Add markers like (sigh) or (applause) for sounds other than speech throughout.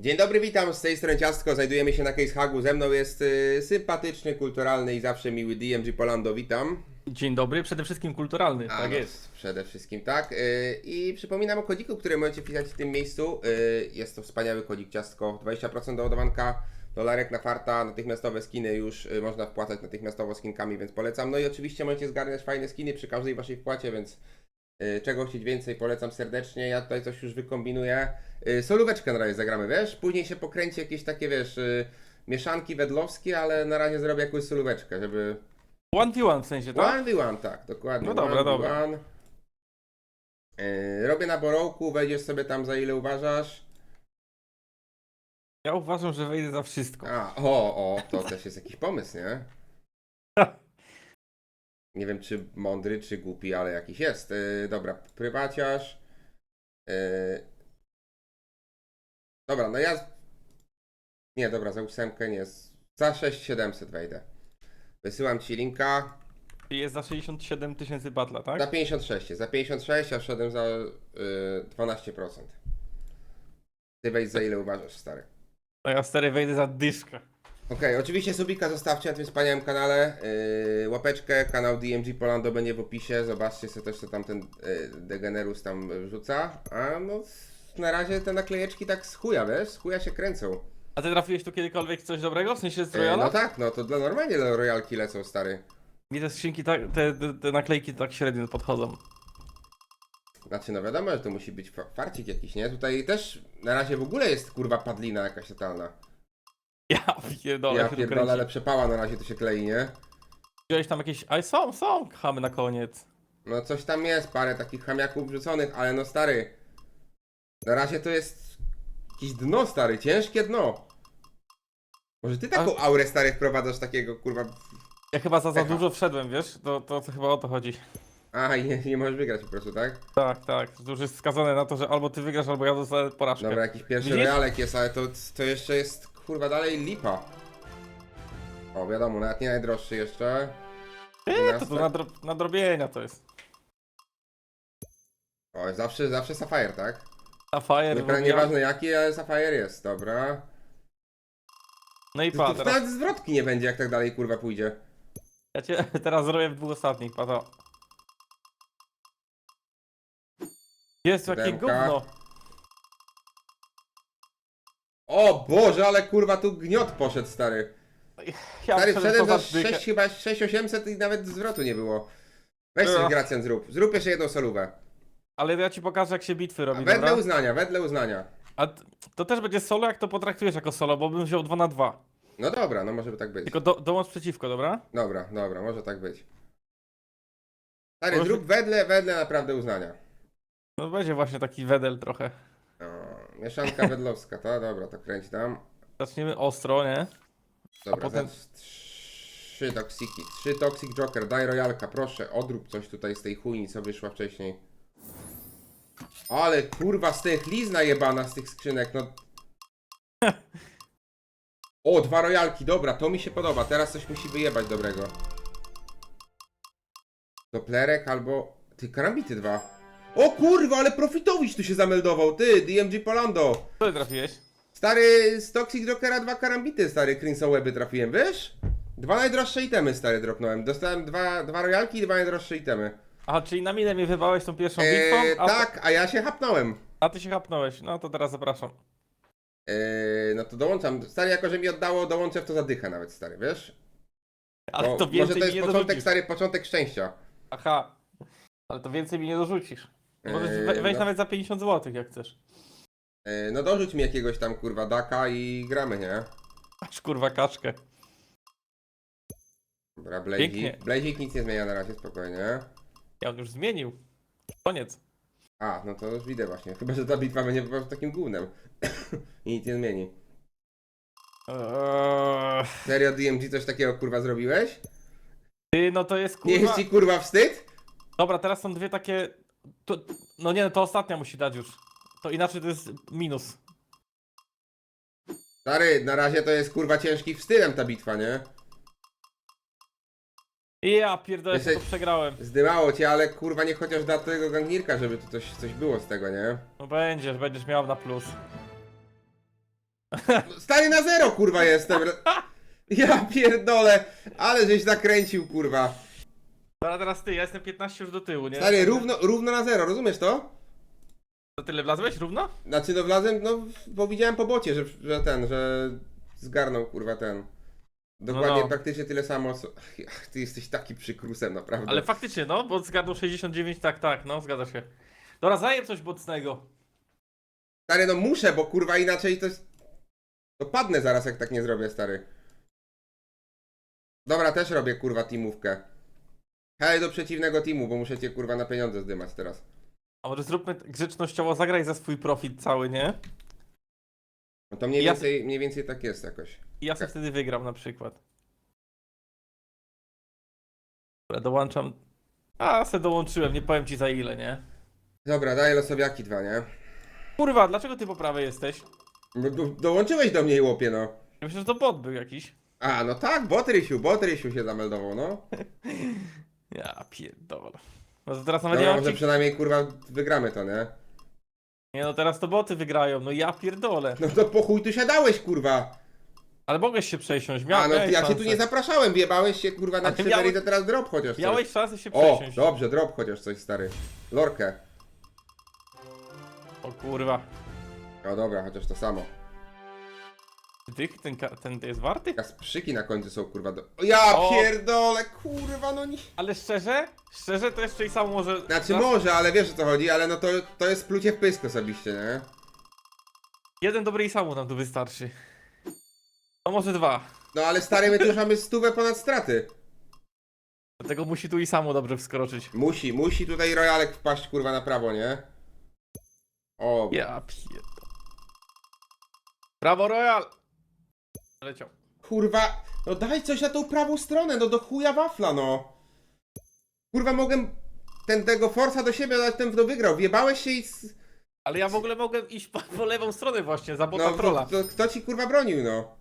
Dzień dobry, witam z tej strony Ciastko. Znajdujemy się na Case Hagu. Ze mną jest y, sympatyczny, kulturalny i zawsze miły DMG Polando. Witam. Dzień dobry, przede wszystkim kulturalny, A, tak no, jest. Przede wszystkim tak. Y, I przypominam o kodiku, który możecie wpisać w tym miejscu. Y, Jest to wspaniały kodik Ciastko. 20% do ładowanka, dolarek na farta, natychmiastowe skiny już y, można wpłacać natychmiastowo skinkami, więc polecam. No i oczywiście możecie zgarniać fajne skiny przy każdej waszej wpłacie, więc czego chcieć więcej, polecam serdecznie. Ja tutaj coś już wykombinuję. Y, Solóweczkę na razie zagramy, wiesz? Później się pokręci jakieś takie, wiesz, y, mieszanki wedlowskie, ale na razie zrobię jakąś solóweczkę, żeby... 1v1 w sensie, tak? One v one, tak, dokładnie. No dobra, 1v1. dobra. Yy, robię na borołku, wejdziesz sobie tam za ile uważasz. Ja uważam, że wejdę za wszystko. A, o, o, to też jest jakiś pomysł, nie? (laughs) Nie wiem, czy mądry, czy głupi, ale jakiś jest. Yy, dobra, prywaciarz. Yy... Dobra, no ja... Nie, dobra, za ósemkę nie. Za 6700 wejdę. Wysyłam ci linka. Jest za 67 tysięcy batla, tak? Za 56, za 56, a szedłem za y, 12%. Ty wejdź za ile uważasz, stary. No ja stary wejdę za dyszkę. Okej, oczywiście subika zostawcie na tym wspaniałym kanale. Yy, łapeczkę, kanał DMG Polando będzie w opisie. Zobaczcie sobie też, co tam ten yy, Degenerus tam wrzuca. A no, na razie te naklejeczki tak z chuja, wiesz? Z chuja się kręcą. A ty trafiłeś tu kiedykolwiek coś dobrego? W sensie z Yy, Royala? no tak, no to dla normalnie dla royalki lecą, stary. Mi te skrzynki, tak, te, te, te naklejki tak średnio podchodzą. Znaczy, no wiadomo, że to musi być fa- farcik jakiś, nie? Tutaj też na razie w ogóle jest kurwa padlina jakaś totalna. Ja pierdolę, ja się tu pierdolę, kręci. ale przepała na razie to się klei, nie? Wziąłeś tam jakieś... Aj, są, są chamy na koniec. No coś tam jest, parę takich chamiaków wrzuconych, ale no stary. Na razie to jest jakieś dno, stary, ciężkie dno. Może ty taką aurę stary wprowadzasz takiego kurwa. Ja chyba za, za Echa. dużo wszedłem, wiesz? To, to, to chyba o to chodzi. A, (laughs) nie, nie możesz wygrać po prostu, tak? Tak, tak. To już jest skazane na to, że albo ty wygrasz, albo ja dostanę porażkę. Dobra, jakiś pierwszy Widzisz? realek jest, ale to, to jeszcze jest kurwa dalej lipa. O, wiadomo, nawet nie najdroższy jeszcze. Nie, to tu nadro, nadrobienia to jest. O, zawsze, zawsze Sapphire, tak? Sapphire, Nie, Royal- nieważne jaki, ale Sapphire jest, dobra. No i To, pa, to teraz. nawet zwrotki nie będzie, jak tak dalej kurwa pójdzie. Ja cię (laughs) teraz zrobię w dwóch ostatnich, pato. Jest jakie gówno. O Boże, ale kurwa tu gniot poszedł, stary. Ja Stary, wszedłem za dychę. 6, chyba 6800 i nawet zwrotu nie było. Weź coś. Gracjan zrób. Zrób jeszcze jedną solówę. Ale ja ci pokażę jak się bitwy robi, wedle dobra? uznania, wedle uznania. A t- to też będzie solo, jak to potraktujesz jako solo, bo bym wziął 2 na 2 No dobra, no może by tak być. Tylko do, dołącz przeciwko, dobra? Dobra, dobra, może tak być. Stary, Może- zrób wedle, wedle naprawdę uznania. No będzie właśnie taki wedel trochę. O, mieszanka wedlowska, to dobra, to kręć tam. Zaczniemy ostro, nie? Dobra, potem- za trzy toksiki, trzy toxic joker, daj royalka, proszę, odrób coś tutaj z tej chujni, co wyszła wcześniej. Ale kurwa, z tych lizna jebana z tych skrzynek, no. O, dwa royalki, dobra, to mi się podoba, teraz coś musi wyjebać dobrego. Doplerek albo... Ty, karambity dwa. O kurwa, ale profitowicz tu się zameldował, ty, DMG Polando. Co ty trafiłeś? Stary, z Toxic Jokera dwa karambity, stary, Crimson Weby trafiłem, wiesz? Dwa najdroższe itemy, stary, dropnąłem. Dostałem dwa, dwa royalki i dwa najdroższe itemy. Aha, czyli na minę mnie wybałeś tą pierwszą bitwą, Eee, a, tak, a ja się hapnąłem. a ty się hapnąłeś. No to teraz zapraszam. Eee, no to dołączam. Stary, jako że mi oddało, dołączę w to zadychę nawet, stary, wiesz? Ale Bo to może więcej to mi jest nie początek, dorzucisz. stary, początek szczęścia. Aha. Ale to więcej mi nie dorzucisz. Możesz we- Eee, wejść no, nawet za 50 zł, jak chcesz. eee, no dorzuć mi jakiegoś tam, kurwa, daka i gramy, nie? Aż kurwa kaczkę. Dobra, Blazik. Pięknie. Blazik nic nie zmienia na razie, spokojnie. Ja on już zmienił. Koniec. A, no to już widzę właśnie. Chyba, że ta bitwa będzie po prostu takim gównem. (coughs) I nic nie zmieni. Eee, Serio DMG coś takiego kurwa zrobiłeś? Ty, no to jest Nie kurwa... jest ci kurwa wstyd? Dobra, teraz są dwie takie... To, no nie, to ostatnia musi dać już. To inaczej to jest minus. Stary, na razie to jest kurwa ciężki wstydem ta bitwa, nie? Ja pierdolę, Jesteś- to przegrałem. Zdymało cię, ale kurwa nie chociaż da tego gangnirka, żeby tu coś, coś było z tego, nie? No będziesz, będziesz miał na plus. Stary na zero, kurwa, jestem. (laughs) Ja pierdolę, ale żeś nakręcił, kurwa. Dobra, teraz ty, ja jestem 15 już do tyłu, nie? Stary, równo, równo na zero, rozumiesz to? To tyle wlazłeś równo? Znaczy, no wlazłem, no, bo widziałem po bocie, że, że ten, że zgarnął, kurwa, ten. Dokładnie, No, no. praktycznie tyle samo. co- Ach, ty jesteś taki przykrusem, naprawdę. Ale faktycznie, no, bo zgadł 69, tak, tak, no, zgadza się. Dobra, zajem coś mocnego. Stary, no muszę, bo kurwa inaczej to jest... To padnę zaraz, jak tak nie zrobię, stary. Dobra, też robię, kurwa, teamówkę. Hej, do przeciwnego teamu, bo muszę cię, kurwa, na pieniądze zdymać teraz. A może zróbmy t- grzecznościowo, zagraj za swój profit cały, nie? No to mniej Ja- więcej, mniej więcej tak jest jakoś. I ja sobie Tak. wtedy wygram na przykład. Dobra, dołączam. A, se dołączyłem, nie powiem ci za ile, nie? Dobra, daję losowiaki dwa, nie? Kurwa, dlaczego ty po prawej jesteś? No, do, dołączyłeś do mnie, łopie, no. Ja myślę, że to bot był jakiś. A, no tak, Botrysiu, Botrysiu się zameldował, no. (laughs) Ja pierdolę. No to teraz nawet nie Dobra, mam może ci... przynajmniej, kurwa, wygramy to, nie? Nie no, teraz to boty wygrają, no ja pierdolę. No to po chuj tu się dałeś, kurwa. Ale mogłeś się przesiąść, miał, A, no miałeś ja cię tu szansę. nie zapraszałem, wjebałeś się, kurwa, na ty krzyżer i miałeś- to teraz drop chociaż coś. Miałeś szansę się O, przesiąść. dobrze, drop chociaż coś, stary. Lorkę. O kurwa. O dobra, chociaż to samo. Ty, ten, ka- ten jest warty? Kasprzyki na końcu są, kurwa, do... O, ja O! pierdolę, kurwa, no nie... Ale szczerze? Szczerze to jeszcze i sam może... Znaczy może, ale wiesz o co chodzi, ale no to, to jest plucie w pysk osobiście, nie? Jeden dobry i samu nam tu wystarczy. No może dwa. No ale stary, my tu już mamy stówę ponad straty. Dlatego musi tu i samu dobrze wskroczyć. Musi, musi tutaj rojalek wpaść, kurwa, na prawo, nie? O, Ja pierdolę. Brawo Royal! Leciał. kurwa, no daj coś na tą prawą stronę, no do chuja wafla, no. Kurwa, mogę ten, tego forsa do siebie, ale ten to wygrał. Wjebałeś się i... s- Ale ja w ogóle mogę iść po, po lewą stronę właśnie, za bota No, trolla. to, to, kto ci, kurwa, bronił, no?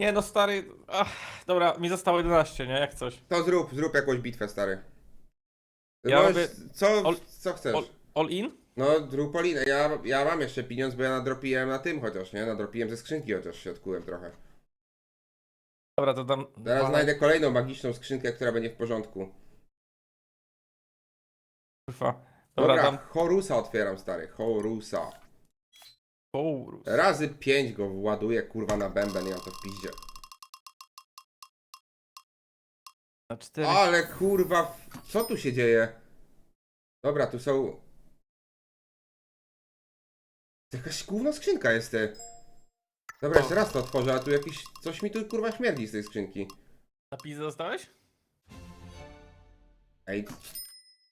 Nie no stary... Ach, dobra, mi zostało 11, nie? Jak coś. To zrób, zrób jakąś bitwę, stary. Ja Możesz- co, Ol- co chcesz? All, all in? No, zrób Polinę. Ja, ja mam jeszcze pieniądz, bo ja nadropiłem na tym chociaż, nie? Nadropiłem ze skrzynki chociaż się odkułem trochę. Dobra, to dam... Zaraz dwa- znajdę kolejną magiczną skrzynkę, która będzie w porządku. Kurwa. Dobra, Dobra, dam... Horusa otwieram, stary. Horusa. Horus. Razy 5 go właduję, kurwa, na bęben, ja to w piździe. Na 4. Ale kurwa, co tu się dzieje? Dobra, tu są... Jakaś gówno skrzynka jest, ty. Dobra, jeszcze raz to otworzę, a tu jakiś... Coś mi tu kurwa śmierdzi z tej skrzynki. Na pizę dostałeś? Ej,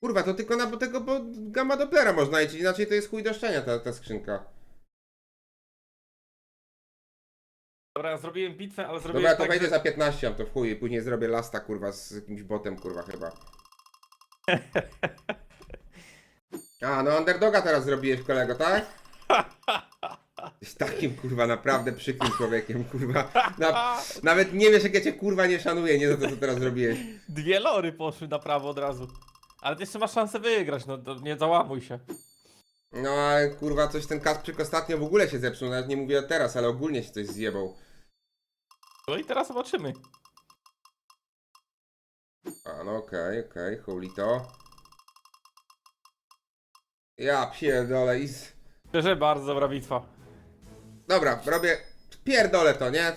kurwa, to tylko na tego bo gamma Dopplera można iść, inaczej to jest chuj do szczenia ta, ta skrzynka. Dobra, zrobiłem bitwę, ale zrobiłem Dobra, to tak, wejdę że... za 15, a to w chuj, później zrobię lasta, kurwa, z jakimś botem, kurwa, chyba. (laughs) A, no underdoga teraz zrobiłeś, kolego, tak? (laughs) Jesteś takim, kurwa, naprawdę przykrym człowiekiem, kurwa. Na, nawet nie wiesz, jak ja cię, kurwa, nie szanuję, nie za to, co teraz zrobiłeś. Dwie lory poszły na prawo od razu. Ale ty jeszcze masz szansę wygrać, no to nie załamuj się. No, ale, kurwa, coś ten Kasprzyk ostatnio w ogóle się zepsuł, nawet nie mówię o teraz, ale ogólnie się coś zjebał. No i teraz zobaczymy. A, no okej, okej, Houlito. Ja pierdolę i... z- Szczerze, bardzo dobra bitwa. Dobra, robię... Pierdolę to, nie?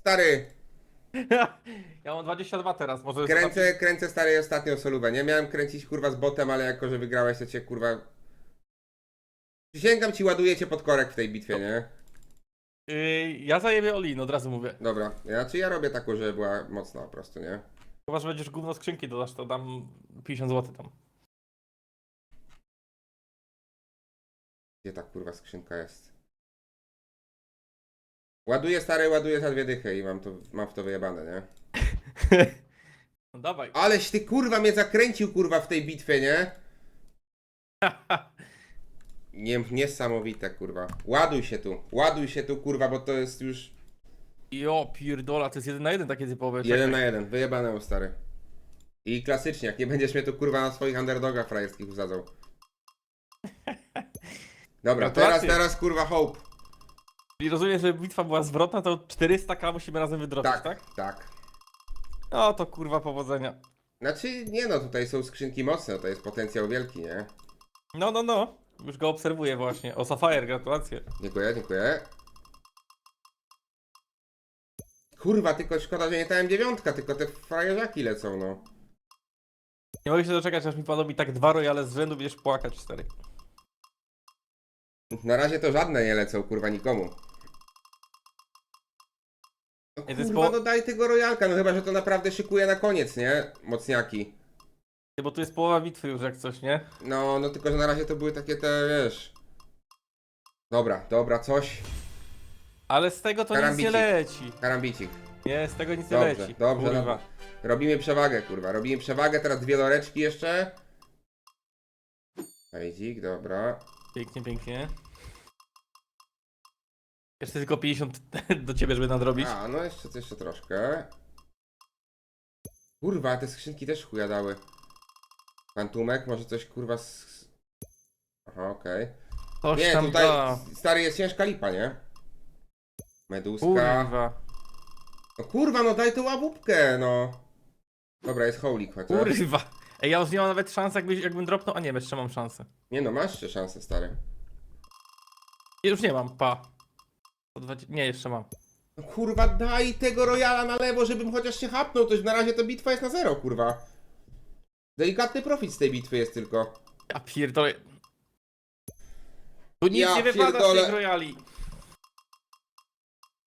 Stary, (laughs) ja mam 22 teraz, może... kręcę, kręcę stary ostatnią solówę, nie? Miałem kręcić, kurwa, z botem, ale jako, że wygrałeś, to cię, kurwa... Przysięgam ci, ładuję cię pod korek w tej bitwie, nie? Yy, ja zajebię Olin, od razu mówię. Dobra, ja, czy ja robię taką, żeby była mocna po prostu, nie? Chyba, że będziesz gówno skrzynki dodasz, to dam 50 zł tam. Gdzie ta, kurwa, skrzynka jest? Ładuję, stary, ładuję za dwie dychy i mam, to, mam w to wyjebane, nie? (laughs) No dawaj. Aleś ty kurwa mnie zakręcił kurwa w tej bitwie, nie? (laughs) nie niesamowite kurwa. Ładuj się tu, ładuj się tu kurwa, bo to jest już Jo, pierdola, to jest jeden na jeden takie typowe. jeden na jeden, wyjebane stary. I klasycznie, jak nie będziesz mnie tu kurwa na swoich underdogach frajerskich usadzał. (laughs) Dobra, teraz, Gratulacje. teraz kurwa hope. I rozumiem, że bitwa była zwrotna, to 400k musimy razem wydrobić, Tak, tak? tak. No to kurwa powodzenia. Znaczy, nie no, tutaj są skrzynki mocne, to jest potencjał wielki, nie? No, no, no. Już go obserwuję właśnie. O, Sapphire, gratulacje. Dziękuję, dziękuję. Kurwa, tylko szkoda, że nie ta M9, tylko te frajerzaki lecą, no. Nie mogę się doczekać, aż mi podobi tak dwa royale z rzędu, będziesz płakać, stary. Na razie to żadne nie lecą, kurwa, nikomu. No, kurwa, no daj tego rojalka, no chyba, że to naprawdę szykuje na koniec, nie? Mocniaki. Nie, Bo tu jest połowa bitwy już jak coś, nie? No, no tylko, że na razie to były takie te, wiesz... Dobra, dobra, coś. Ale z tego to nic Karambicik. nie leci. Karambicik. Nie, z tego nic nie Dobrze, leci. dobrze, Kurwa. Robimy przewagę, kurwa. Robimy przewagę, teraz dwie loreczki jeszcze. Hejzik, dobra. Pięknie, pięknie. Jeszcze tylko 50 (laughs) do ciebie, żeby nadrobić. A, no jeszcze, jeszcze troszkę. Kurwa, te skrzynki też chuja dały. Fantumek, może coś kurwa z... Aha, okej. Coś Nie, tam tutaj da. stary jest ciężka lipa, nie? Meduska. Kurwa. No kurwa, no daj tą łabubkę, no. Dobra, jest holik chociaż. Kurwa. Ej, ja już nie mam nawet szansy, jakby, jakbym dropnął. A nie, jeszcze mam szansę. Nie no, masz jeszcze szansę, stary. Ja już nie mam, pa. Po 20... Nie, jeszcze mam. No kurwa, daj tego Royala na lewo, żebym chociaż się hapnął, to już na razie to bitwa jest na zero, kurwa. Delikatny profit z tej bitwy jest tylko. Ja pierdolę. Tu nic Ja nie wypada z pierdolę. tych royali.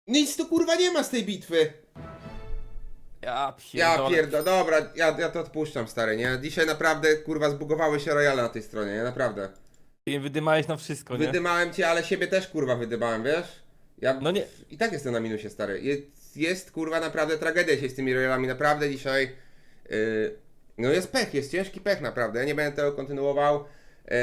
Nic tu kurwa nie ma z tej bitwy. Ja Ja pierdolę. pierdolę, dobra, ja, ja to odpuszczam, stary, nie? Dzisiaj naprawdę, kurwa, zbugowały się Royale na tej stronie, nie? Naprawdę. Ty wydymałeś na wszystko, nie? Wydymałem cię, ale siebie też, kurwa, wydymałem, wiesz? Ja No nie. i tak jestem na minusie, stary. Jest, jest kurwa, naprawdę tragedia się z tymi Royalami, naprawdę dzisiaj... Yy, no jest pech, jest ciężki pech, naprawdę, ja nie będę tego kontynuował. Yy,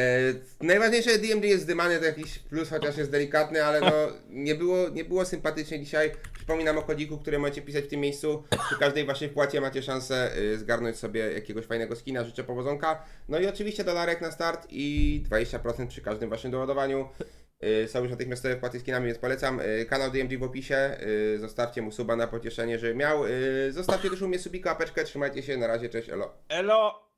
najważniejsze, DMD jest zdymany, to jakiś plus, chociaż jest delikatny, ale no nie było, nie było sympatycznie dzisiaj. Przypominam o kodziku, który możecie pisać w tym miejscu. Przy każdej waszej wpłacie macie szansę yy, zgarnąć sobie jakiegoś fajnego skina, życzę powodzonka. No i oczywiście dolarek na start i 20% przy każdym waszym doładowaniu. Yy, Są już natychmiastowe wpłaty skinami, więc polecam. Yy, Kanał DMD w opisie. Yy, Zostawcie mu suba na pocieszenie, żeby miał. Zostawcie też u mnie subika, apeczkę. Trzymajcie się, na razie, cześć, elo. Elo!